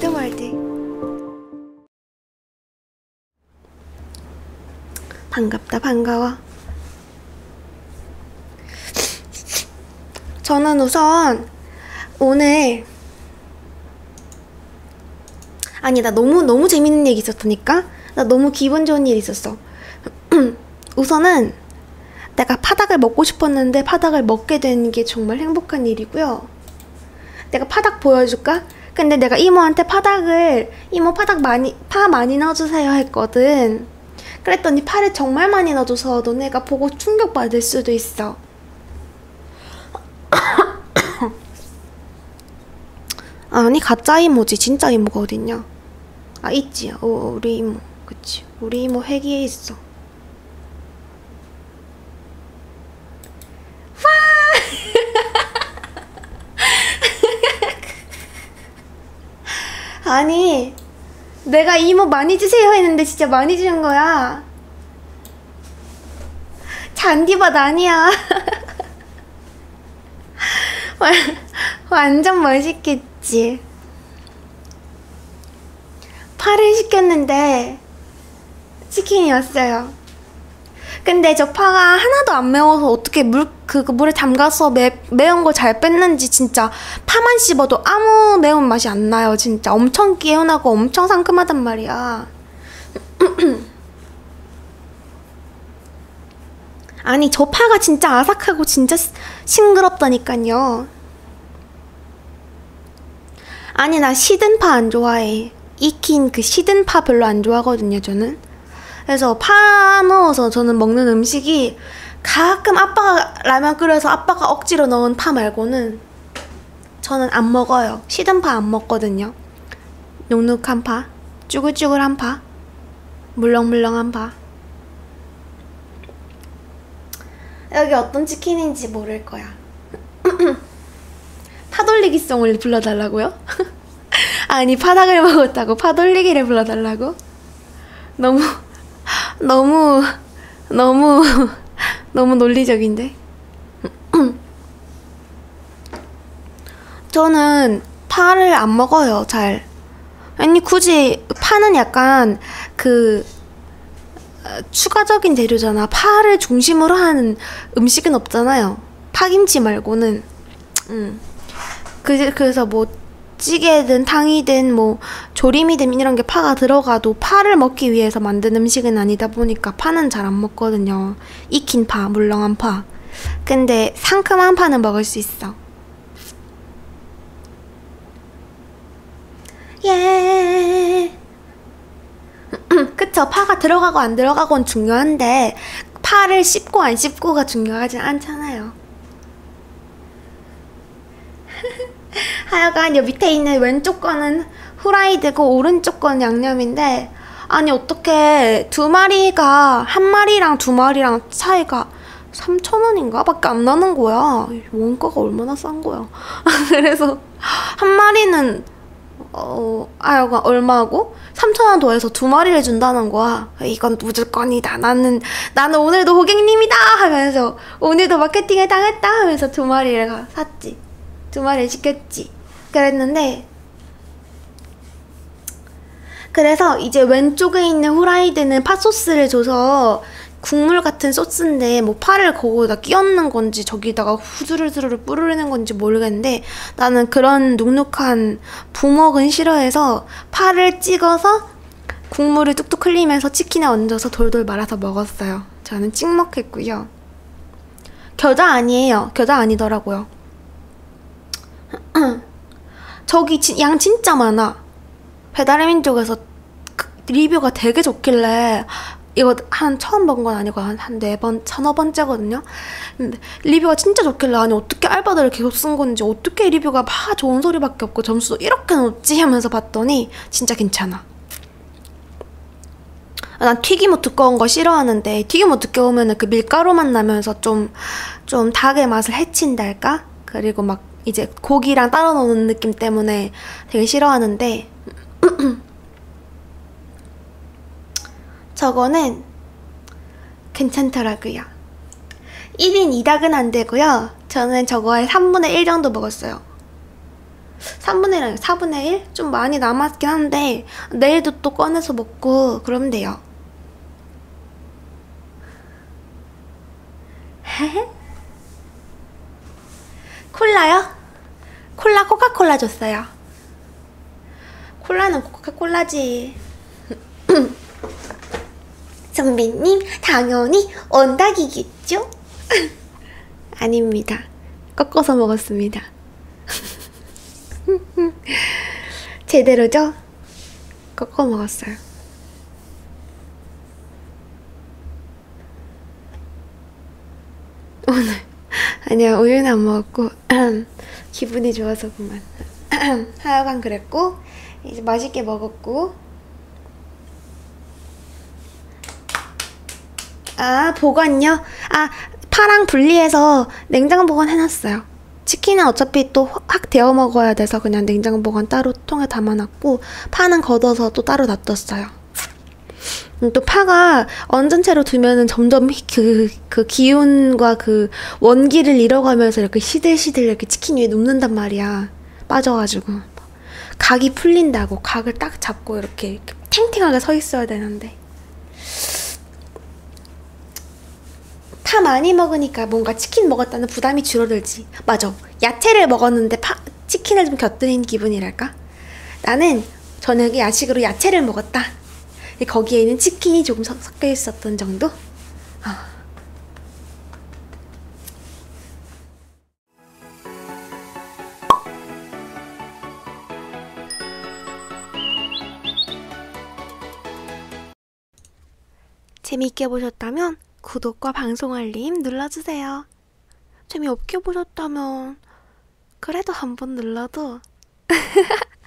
모드월드 반갑다 반가워. 저는 우선 오늘 아니 나 너무 너무 재밌는 얘기 있었다니까? 나 너무 기분 좋은 일 있었어. 우선은 내가 파닭을 먹고 싶었는데 파닭을 먹게 된 게 정말 행복한 일이고요. 내가 파닭 보여줄까? 근데 내가 이모한테 파닭을 이모 파닭 많이 파 많이 넣어주세요 했거든. 그랬더니 파를 정말 많이 넣어줘서 너네가 보고 충격받을 수도 있어. 아니 가짜 이모지. 진짜 이모가 어딨냐? 아 있지 어, 우리 이모. 그치. 우리 이모 회기에 있어 아니 내가 이모 많이 주세요 했는데 진짜 많이 주는 거야 잔디밭 아니야 와- 완전 맛있겠지. 파를 시켰는데 치킨이 왔어요. 근데 저 파가 하나도 안 매워서 어떻게 물, 그, 그 물에 담가서 매, 매운 거잘 뺐는지 진짜 파만 씹어도 아무 매운 맛이 안 나요. 진짜 엄청 개운하고 엄청 상큼하단 말이야. 아니 저 파가 진짜 아삭하고 진짜 시- 싱그럽다니까요. 아니 나 시든 파 안 좋아해. 익힌 그 시든 파 별로 안 좋아하거든요 저는. 그래서 파 넣어서 저는 먹는 음식이 가끔 아빠가 라면 끓여서 아빠가 억지로 넣은 파 말고는 저는 안 먹어요. 시든 파 안 먹거든요. 눅눅한 파, 쭈글쭈글한 파, 물렁물렁한 파. 여기 어떤 치킨인지 모를 거야. 파돌리기송을 불러달라고요? 아니 파닭을 먹었다고 파돌리기를 불러달라고? 너무 너무 너무 너무 논리적인데. 저는 파를 안 먹어요 잘. 아니 굳이 파는 약간 그 어, 추가적인 재료잖아. 파를 중심으로 하는 음식은 없잖아요. 파김치 말고는. 음. 그, 그래서 뭐 찌개든 탕이든 뭐 조림이든 이런 게 파가 들어가도 파를 먹기 위해서 만든 음식은 아니다 보니까 파는 잘 안 먹거든요. 익힌 파, 물렁한 파. 근데 상큼한 파는 먹을 수 있어. 예. 그쵸. 파가 들어가고 안 들어가고는 중요한데, 파를 씹고 안 씹고가 중요하지 않잖아요. 하여간 요 밑에 있는 왼쪽 거는 후라이드고 오른쪽 거는 양념인데, 아니, 어떻게 두 마리가, 한 마리랑 두 마리랑 차이가 3,000원인가? 밖에 안 나는 거야. 원가가 얼마나 싼 거야. 그래서 한 마리는 어, 하여간 얼마고? 3,000원 더해서 두 마리를 준다는 거야. 이건 무조건이다. 나는, 나는 오늘도 고객님이다! 하면서, 오늘도 마케팅을 당했다! 하면서 두 마리를 가- 샀지. 두 마리를 시켰지. 그랬는데, 그래서 이제 왼쪽에 있는 후라이드는 팥소스를 줘서 국물 같은 소스인데 뭐 파를 거기다 끼얹는 건지 저기다가 후두루두루 뿌리는 건지 모르겠는데 나는 그런 눅눅한 부먹은 싫어해서 파를 찍어서 국물을 뚝뚝 흘리면서 치킨에 얹어서 돌돌 말아서 먹었어요. 저는 찍먹했고요. 겨자 아니에요. 겨자 아니더라고요. 저기 지- 양 진짜 많아. 배달의 민족에서 그 리뷰가 되게 좋길래 이거 한 처음 본 건 아니고 한한네 번, 서너 번째거든요. 근데 리뷰가 진짜 좋길래 아니 어떻게 알바들을 계속 쓴 건지 어떻게 리뷰가 막 좋은 소리밖에 없고 점수도 이렇게 높지 하면서 봤더니 진짜 괜찮아. 난 튀김옷 두꺼운 거 싫어하는데 튀김옷 두꺼우면 그 밀가루 맛 나면서 좀 좀 닭의 맛을 해친달까? 그리고 막 이제 고기랑 따로 노는 느낌 때문에 되게 싫어하는데 저거는 괜찮더라고요. 1인 2닭은 안 되고요. 저는 저거에 3분의 1 정도 먹었어요. 3분의 1, 4분의 1? 좀 많이 남았긴 한데 내일도 또 꺼내서 먹고 그러면 돼요. 콜라요? 콜라 코카콜라 줬어요. 콜라는 코카콜라지. 선배님, 당연히 원닭이겠죠? 아닙니다. 꺾어서 먹었습니다. 제대로죠? 꺾어 먹었어요. 오늘 아니야 우유는 안 먹었고 기분이 좋아서 그만. 하여간 그랬고 이제 맛있게 먹었고. 아 보관요? 아 파랑 분리해서 냉장 보관 해놨어요. 치킨은 어차피 또 확 데워 먹어야 돼서 그냥 냉장 보관 따로 통에 담아놨고 파는 걷어서 또 따로 놔뒀어요. 음, 또 파가 얹은 채로 두면은 점점 그, 그 기운과 그 원기를 잃어가면서 이렇게 시들시들 이렇게 치킨 위에 눕는단 말이야. 빠져가지고. 각이 풀린다고. 각을 딱 잡고 이렇게, 이렇게 탱탱하게 서 있어야 되는데. 파 많이 먹으니까 뭔가 치킨 먹었다는 부담이 줄어들지. 맞아. 야채를 먹었는데 파, 치킨을 좀 곁들인 기분이랄까? 나는 저녁에 야식으로 야채를 먹었다. 거기에는 치킨이 조금 섞여 있었던 정도? 아. 재미있게 보셨다면 구독과 방송 알림 눌러주세요. 재미없게 보셨다면 그래도 한 번 눌러도